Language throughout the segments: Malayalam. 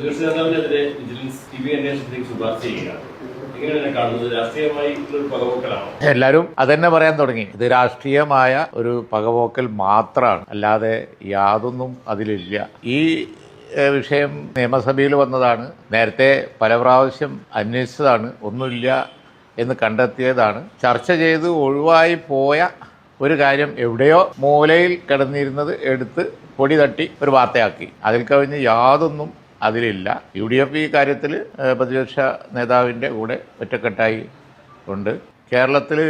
പ്രതിപക്ഷ വിജിലൻസ് ടി വി അന്വേഷണത്തിലേക്ക് ശുപാർശ ചെയ്യുക. എല്ലാവരും അതന്നെ പറയാൻ തുടങ്ങി. ഇത് രാഷ്ട്രീയമായ ഒരു പകപോക്കൽ മാത്രമാണ്. അല്ലാതെ യാതൊന്നും അതിലില്ല. ഈ വിഷയം നിയമസഭയിൽ വന്നതാണ്. നേരത്തെ പല പ്രാവശ്യം അന്വേഷിച്ചതാണ്. ഒന്നുമില്ല എന്ന് കണ്ടെത്തിയതാണ്. ചർച്ച ചെയ്ത് ഒഴിവായി പോയ ഒരു കാര്യം എവിടെയോ മൂലയിൽ കിടന്നിരുന്നത് എടുത്ത് പൊടി തട്ടി ഒരു വാർത്തയാക്കി. അതിൽ കവിഞ്ഞ് യാതൊന്നും അതിലില്ല. യു ഡി എഫ് ഈ കാര്യത്തിൽ പ്രതിപക്ഷ നേതാവിന്റെ കൂടെ ഒറ്റക്കെട്ടായി ഉണ്ട്. കേരളത്തിൽ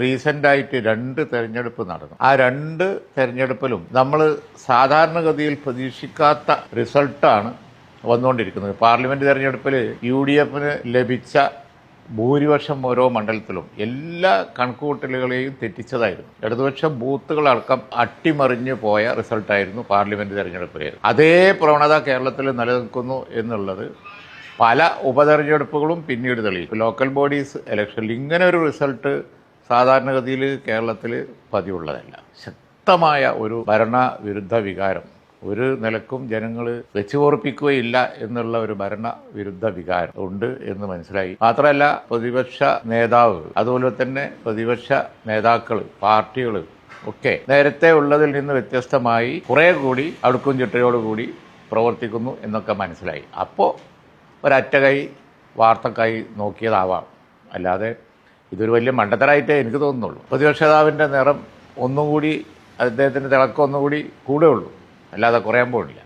റീസെന്റായിട്ട് രണ്ട് തെരഞ്ഞെടുപ്പ് നടന്നു. ആ രണ്ട് തെരഞ്ഞെടുപ്പിലും നമ്മൾ സാധാരണഗതിയിൽ പ്രതീക്ഷിക്കാത്ത റിസൾട്ടാണ് വന്നുകൊണ്ടിരിക്കുന്നത്. പാർലമെന്റ് തെരഞ്ഞെടുപ്പിൽ യു ഡി എഫിന് ലഭിച്ച ഭൂരിപക്ഷം ഓരോ മണ്ഡലത്തിലും എല്ലാ കണക്കുകൂട്ടലുകളെയും തെറ്റിച്ചതായിരുന്നു. ഇടതുപക്ഷ ബൂത്തുകളടക്കം അട്ടിമറിഞ്ഞു പോയ റിസൾട്ടായിരുന്നു പാർലമെന്റ് തെരഞ്ഞെടുപ്പിലെ അതേ പ്രവണത കേരളത്തിൽ നിലനിൽക്കുന്നു എന്നുള്ളത് പല ഉപതെരഞ്ഞെടുപ്പുകളും പിന്നീട് തെളിയിക്കും. ലോക്കൽ ബോഡീസ് ഇലക്ഷനിൽ ഇങ്ങനെ ഒരു റിസൾട്ട് സാധാരണഗതിയിൽ കേരളത്തിൽ പതിവുള്ളതല്ല. ശക്തമായ ഒരു ഭരണവിരുദ്ധ വികാരം ഒരു നിലക്കും ജനങ്ങൾ വെച്ചുപോർപ്പിക്കുകയില്ല എന്നുള്ള ഒരു ഭരണ വിരുദ്ധ വികാരം ഉണ്ട് എന്ന് മനസ്സിലായി. മാത്രമല്ല പ്രതിപക്ഷ നേതാവ് അതുപോലെ തന്നെ പ്രതിപക്ഷ നേതാക്കൾ പാർട്ടികൾ ഒക്കെ നേരത്തെ ഉള്ളതിൽ നിന്ന് വ്യത്യസ്തമായി കുറെ കൂടി അടുക്കും ചിട്ടയോടുകൂടി പ്രവർത്തിക്കുന്നു എന്നൊക്കെ മനസ്സിലായി. അപ്പോൾ ഒരറ്റകൈ വാർത്തക്കായി നോക്കിയതാവാം. അല്ലാതെ ഇതൊരു വലിയ മണ്ടത്തരായിട്ടേ എനിക്ക് തോന്നുന്നുള്ളൂ. പ്രതിപക്ഷ നേതാവിന്റെ നിറം ഒന്നും കൂടി അദ്ദേഹത്തിന്റെ തിളക്കം ഒന്നും കൂടി കൂടെ ഉള്ളൂ അല്ലാതെ കുറയാൻ പോണില്ല.